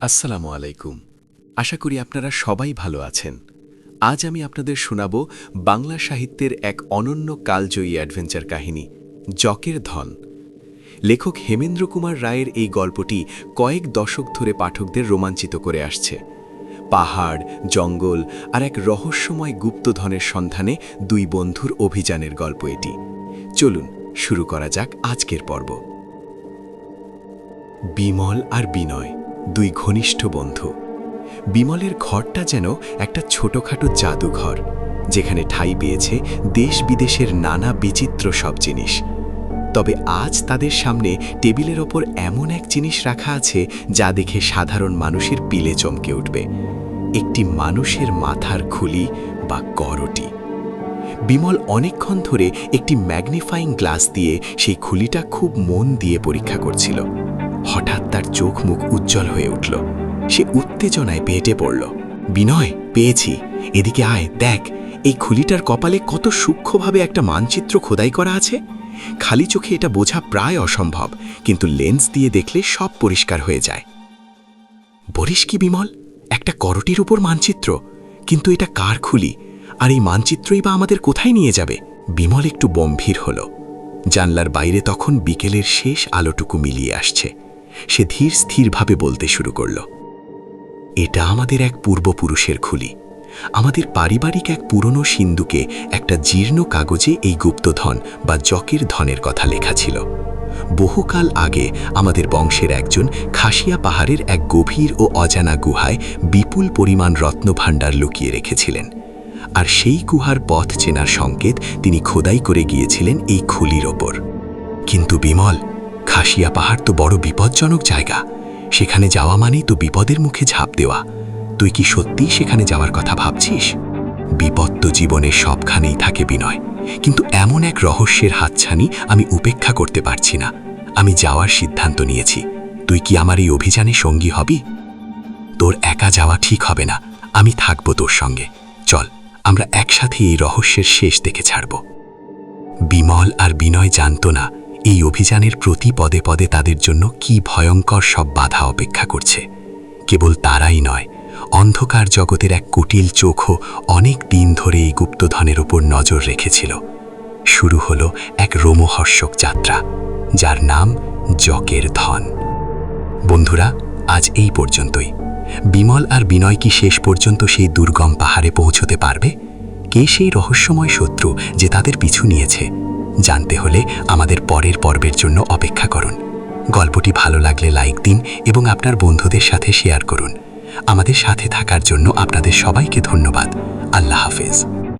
আসসালামু আলাইকুম। আশা করি আপনারা সবাই ভালো আছেন। আজ আমি আপনাদের শোনাব বাংলা সাহিত্যের এক অনন্য কালজয়ী অ্যাডভেঞ্চার কাহিনী, জকের ধন। লেখক হেমেন্দ্র কুমার রায়ের এই গল্পটি কয়েক দশক ধরে পাঠকদের রোমাঞ্চিত করে আসছে। পাহাড়, জঙ্গল আর এক রহস্যময় গুপ্তধনের সন্ধানে দুই বন্ধুর অভিযানের গল্প এটি। চলুন, শুরু করা যাক আজকের পর্ব। বিমল আর বিনয়। দুই ঘনিষ্ঠ বন্ধু। বিমলের ঘরটা যেন একটা ছোটখাটো জাদুঘর, যেখানে ঠাঁই পেয়েছে দেশ বিদেশের নানা বিচিত্র সব জিনিস। তবে আজ তাদের সামনে টেবিলের ওপর এমন এক জিনিস রাখা আছে, যা দেখে সাধারণ মানুষের পিলে চমকে উঠবে। একটি মানুষের মাথার খুলি বা করটি বিমল অনেকক্ষণ ধরে একটি ম্যাগনিফাইং গ্লাস দিয়ে সেই খুলিটা খুব মন দিয়ে পরীক্ষা করছিল। হঠাৎ তার চোখ মুখ উজ্জ্বল হয়ে উঠল। সে উত্তেজনায় পেটে পড়ল। বিনয়, পেয়েছি। এদিকে আয়, দেখ, এই খুলিটার কপালে কত সূক্ষ্মভাবে একটা মানচিত্র খোদাই করা আছে। খালি চোখে এটা বোঝা প্রায় অসম্ভব, কিন্তু লেন্স দিয়ে দেখলে সব পরিষ্কার হয়ে যায়। বলিস কি বিমল, একটা করটির উপর মানচিত্র। কিন্তু এটা কার খুলি? আর এই মানচিত্রই বা আমাদের কোথায় নিয়ে যাবে? বিমল একটু গম্ভীর হল। জানলার বাইরে তখন বিকেলের শেষ আলোটুকু মিলিয়ে আসছে। সে ধীর স্থিরভাবে বলতে শুরু করল, এটা আমাদের এক পূর্বপুরুষের খুলি। আমাদের পারিবারিক এক পুরনো সিন্ধুকে একটা জীর্ণ কাগজে এই গুপ্তধন বা জকের ধনের কথা লেখা ছিল। বহুকাল আগে আমাদের বংশের একজন খাসিয়া পাহাড়ের এক গভীর ও অজানা গুহায় বিপুল পরিমাণ রত্নভাণ্ডার লুকিয়ে রেখেছিলেন। আর সেই গুহার পথ চেনার সংকেত তিনি খোদাই করে গিয়েছিলেন এই খুলির ওপর। কিন্তু বিমল খাসিয়া পাহাড় তো বড় বিপজ্জনক জায়গা। সেখানে যাওয়া মানেই তো বিপদের মুখে ঝাঁপ দেওয়া। তুই কি সত্যিই সেখানে যাওয়ার কথা ভাবছিস? বিপদ তো জীবনের সবখানেই থাকে বিনয়। কিন্তু এমন এক রহস্যের হাতছানি আমি উপেক্ষা করতে পারছি না। আমি যাওয়ার সিদ্ধান্ত নিয়েছি। তুই কি আমার এই অভিযানে সঙ্গী হবি? তোর একা যাওয়া ঠিক হবে না। আমি থাকব তোর সঙ্গে। চল, আমরা একসাথে এই রহস্যের শেষ দেখে ছাড়ব। বিমল আর বিনয় জানত না এই অভিযানের প্রতি পদে পদে তাদের জন্য কি ভয়ঙ্কর সব বাধা অপেক্ষা করছে। কেবল তারাই নয়, অন্ধকার জগতের এক কুটিল চোখও অনেক দিন ধরে এই গুপ্তধনের উপর নজর রেখেছিল। শুরু হলো এক রোমহর্ষক যাত্রা, যার নাম জকের ধন। বন্ধুরা, আজ এই পর্যন্তই। বিমল আর বিনয় কি শেষ পর্যন্ত সেই দুর্গম পাহাড়ে পৌঁছতে পারবে? কে সেই রহস্যময় শত্রু যে তাদের পিছু নিয়েছে? জানতে হলে আমাদের পরের পর্বের জন্য অপেক্ষা করুন। গল্পটি ভালো লাগলে লাইক দিন এবং আপনার বন্ধুদের সাথে শেয়ার করুন। আমাদের সাথে থাকার জন্য আপনাদের সবাইকে ধন্যবাদ। আল্লাহ হাফেজ।